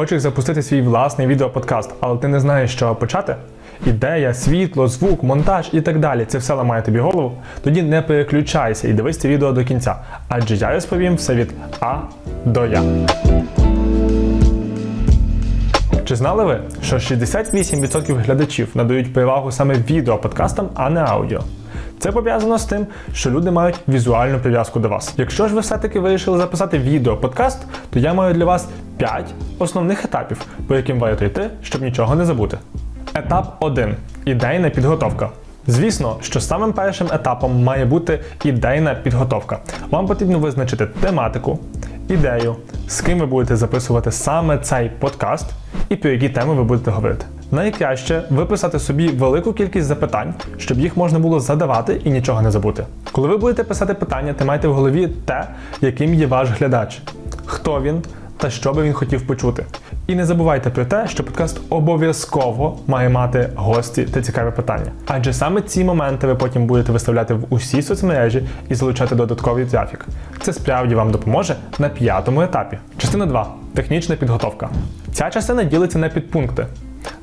Хочеш запустити свій власний відеоподкаст, але ти не знаєш, чого почати? Ідея, світло, звук, монтаж і так далі. Це все ламає тобі голову. Тоді не переключайся і дивись це відео до кінця. Адже я розповім все від А до Я. Чи знали ви, що 68% глядачів надають перевагу саме відеоподкастам, а не аудіо? Це пов'язано з тим, що люди мають візуальну прив'язку до вас. Якщо ж ви все-таки вирішили записати відео-подкаст, то я маю для вас 5 основних етапів, по яким варто йти, щоб нічого не забути. Етап 1. Ідейна підготовка. Звісно, що самим першим етапом має бути ідейна підготовка. Вам потрібно визначити тематику, ідею, з ким ви будете записувати саме цей подкаст і про які теми ви будете говорити. Найкраще виписати собі велику кількість запитань, щоб їх можна було задавати і нічого не забути. Коли ви будете писати питання, тримайте в голові те, яким є ваш глядач, хто він та що би він хотів почути. І не забувайте про те, що подкаст обов'язково має мати гості та цікаві питання. Адже саме ці моменти ви потім будете виставляти в усі соцмережі і залучати додатковий трафік. Це справді вам допоможе на п'ятому етапі. Частина 2. Технічна підготовка. Ця частина ділиться на підпункти.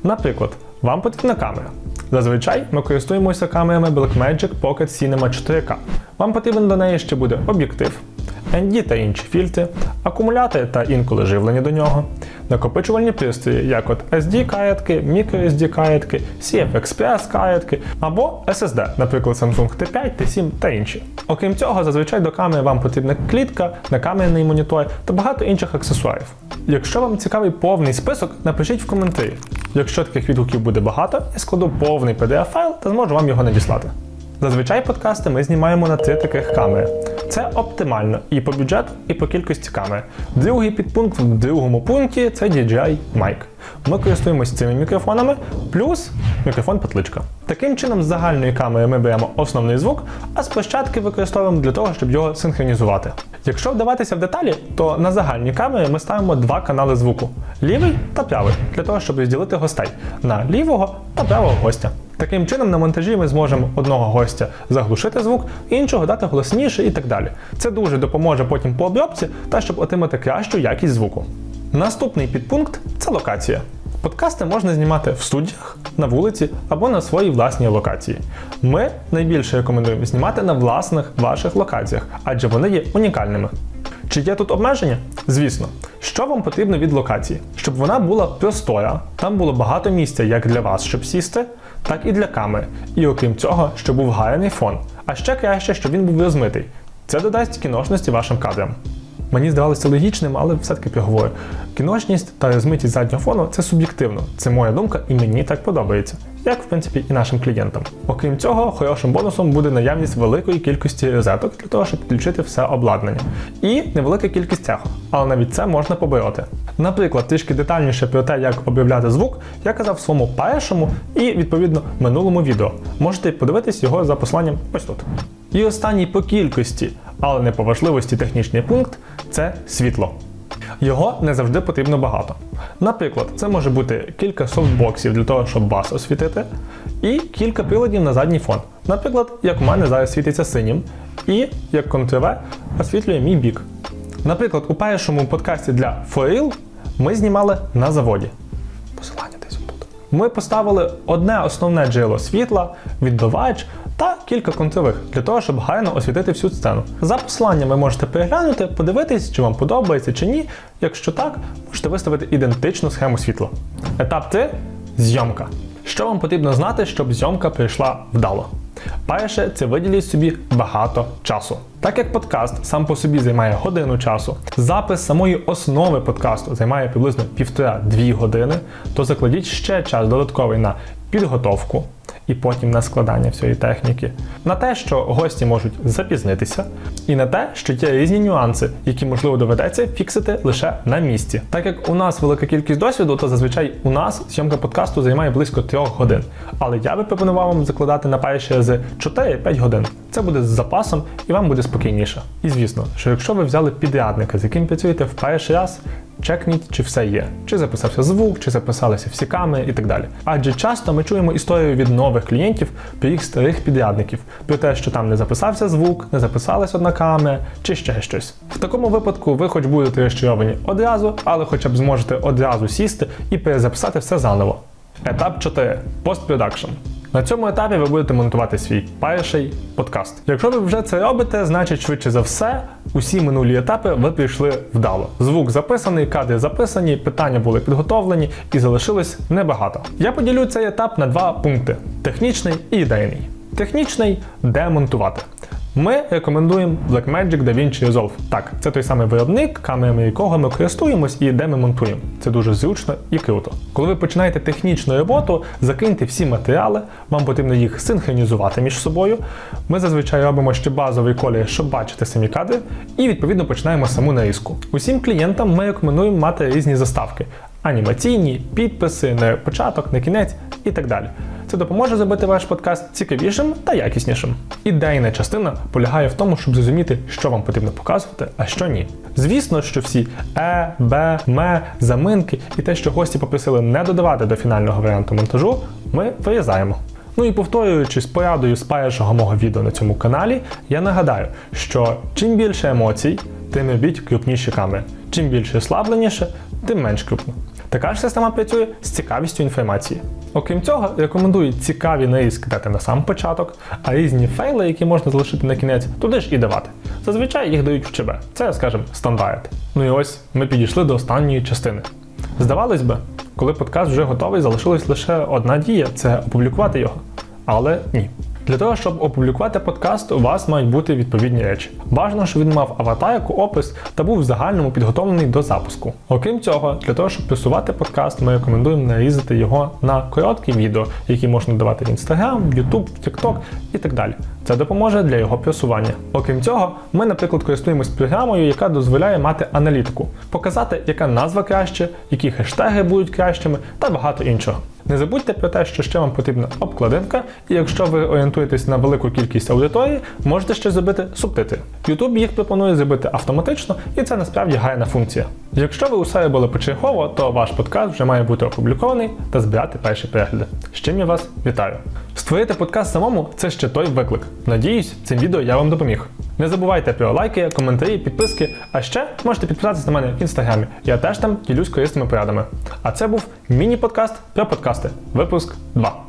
Наприклад, вам потрібна камера. Зазвичай ми користуємося камерами Blackmagic Pocket Cinema 4K. Вам потрібен до неї ще буде об'єктив, ND та інші фільтри, акумулятори та інколи живлення до нього, накопичувальні пристрої, як от SD-каятки, microSD-каятки, CF-Express-каятки або SSD, наприклад, Samsung T5, T7 та інші. Окрім цього, зазвичай до камери вам потрібна клітка, накамерний монітор та багато інших аксесуарів. Якщо вам цікавий повний список, напишіть в коментарі. Якщо таких відгуків буде багато, я складу повний PDF-файл та зможу вам його надіслати. Зазвичай подкасти ми знімаємо на три таких камери. Це оптимально і по бюджету, і по кількості камер. Другий підпункт в другому пункті це DJI Mic. Ми користуємося цими мікрофонами, плюс мікрофон петличка. Таким чином, з загальної камери ми беремо основний звук, а з площадки використовуємо для того, щоб його синхронізувати. Якщо вдаватися в деталі, то на загальній камері ми ставимо два канали звуку лівий та правий, для того, щоб розділити гостей на лівого та правого гостя. Таким чином, на монтажі ми зможемо одного гостя заглушити звук, іншого дати голосніше і так далі. Це дуже допоможе потім по обробці та щоб отримати кращу якість звуку. Наступний підпункт це локація. Подкасти можна знімати в студіях, на вулиці або на своїй власній локації. Ми найбільше рекомендуємо знімати на власних ваших локаціях, адже вони є унікальними. Чи є тут обмеження? Звісно. Що вам потрібно від локації? Щоб вона була простора, там було багато місця як для вас, щоб сісти, так і для камери. І окрім цього, щоб був гарний фон. А ще краще, щоб він був розмитий. Це додасть кіношності вашим кадрам. Мені здавалося логічним, але все-таки поговорю. Кіношність та розмитість заднього фону це суб'єктивно. Це моя думка, і мені так подобається. Як в принципі і нашим клієнтам. Окрім цього, хорошим бонусом буде наявність великої кількості розеток для того, щоб підключити все обладнання. І невелика кількість цеху. Але навіть це можна побороти. Наприклад, трішки детальніше про те, як обробляти звук, я казав в своєму першому і відповідно минулому відео. Можете подивитись його за посланням ось тут. І останній по кількості, але не по важливості технічний пункт це світло. Його не завжди потрібно багато. Наприклад, це може бути кілька софтбоксів для того, щоб вас освітити, і кілька приладів на задній фон. Наприклад, як у мене зараз світиться синім, і як контрове освітлює мій бік. Наприклад, у першому подкасті для Foril ми знімали на заводі. Ми поставили одне основне джерело світла, відбивач та кілька контрових для того, щоб гарно освітити всю сцену. За посиланням ви можете переглянути, подивитись, чи вам подобається чи ні. Якщо так, можете виставити ідентичну схему світла. Етап 3 зйомка. Що вам потрібно знати, щоб зйомка прийшла вдало? Перше, це виділіть собі багато часу. Так як подкаст сам по собі займає годину часу, запис самої основи подкасту займає приблизно півтора-дві години, то закладіть ще час додатковий на підготовку і потім на складання всієї техніки, на те, що гості можуть запізнитися, і на те, що є різні нюанси, які можливо доведеться фіксити лише на місці. Так як у нас велика кількість досвіду, то зазвичай у нас зйомка подкасту займає близько трьох годин. Але я би пропонував вам закладати на перші рази 4-5 годин. Це буде з запасом і вам буде спокійніше. І звісно, що якщо ви взяли підрядника, з яким працюєте в перший раз, чекніть, чи все є, чи записався звук, чи записалися всі камери і так далі. Адже часто ми чуємо історію від нових клієнтів про їх старих підрядників, про те, що там не записався звук, не записалась одна камера, чи ще щось. В такому випадку ви хоч будете розчаровані одразу, але хоча б зможете одразу сісти і перезаписати все заново. Етап 4. Постпродакшн. На цьому етапі ви будете монтувати свій перший подкаст. Якщо ви вже це робите, значить швидше за все, усі минулі етапи ви прийшли вдало. Звук записаний, кадри записані, питання були підготовлені і залишилось небагато. Я поділю цей етап на два пункти: технічний і ідейний. Технічний де монтувати. Ми рекомендуємо Blackmagic DaVinci Resolve. Так, це той самий виробник, камерами якого ми користуємось і де ми монтуємо. Це дуже зручно і круто. Коли ви починаєте технічну роботу, закиньте всі матеріали, вам потрібно їх синхронізувати між собою. Ми зазвичай робимо ще базовий колір, щоб бачити самі кадри, і відповідно починаємо саму нарізку. Усім клієнтам ми рекомендуємо мати різні заставки: анімаційні, підписи, на початок, на кінець і так далі. Це допоможе зробити ваш подкаст цікавішим та якіснішим. Ідейна частина полягає в тому, щоб зрозуміти, що вам потрібно показувати, а що ні. Звісно, що всі е, б, ме, заминки і те, що гості попросили не додавати до фінального варіанту монтажу, ми вирізаємо. Ну і повторюючись порадою з першого мого відео на цьому каналі, я нагадаю, що чим більше емоцій, тим робіть крупніші камери. Чим більше ослабленіше, тим менш крупно. Така ж система працює з цікавістю інформації. Окрім цього, рекомендую цікаві неї дати на сам початок, а різні фейли, які можна залишити на кінець, туди ж і давати. Зазвичай їх дають в ЧБ. Це, скажімо, стандарт. Ну і ось ми підійшли до останньої частини. Здавалось би, коли подкаст вже готовий, залишилась лише одна дія це опублікувати його. Але ні. Для того, щоб опублікувати подкаст, у вас мають бути відповідні речі. Бажано, щоб він мав аватарку, опис та був в загальному підготовлений до запуску. Окрім цього, для того, щоб просувати подкаст, ми рекомендуємо нарізати його на короткі відео, які можна давати в Instagram, YouTube, TikTok і так далі. Це допоможе для його просування. Окрім цього, ми, наприклад, користуємось програмою, яка дозволяє мати аналітику, показати, яка назва краще, які хештеги будуть кращими та багато іншого. Не забудьте про те, що ще вам потрібна обкладинка, і якщо ви орієнтуєтесь на велику кількість аудиторії, можете ще зробити субтитри. YouTube їх пропонує зробити автоматично, і це насправді гарна функція. Якщо ви усе робили почергово, то ваш подкаст вже має бути опублікований та збирати перші перегляди. З чим я вас вітаю! Створити подкаст самому це ще той виклик. Надіюсь, цим відео я вам допоміг. Не забувайте про лайки, коментарі, підписки, а ще можете підписатися на мене в інстаграмі. Я теж там ділюсь корисними порадами. А це був міні-подкаст про подкасти. Випуск 2.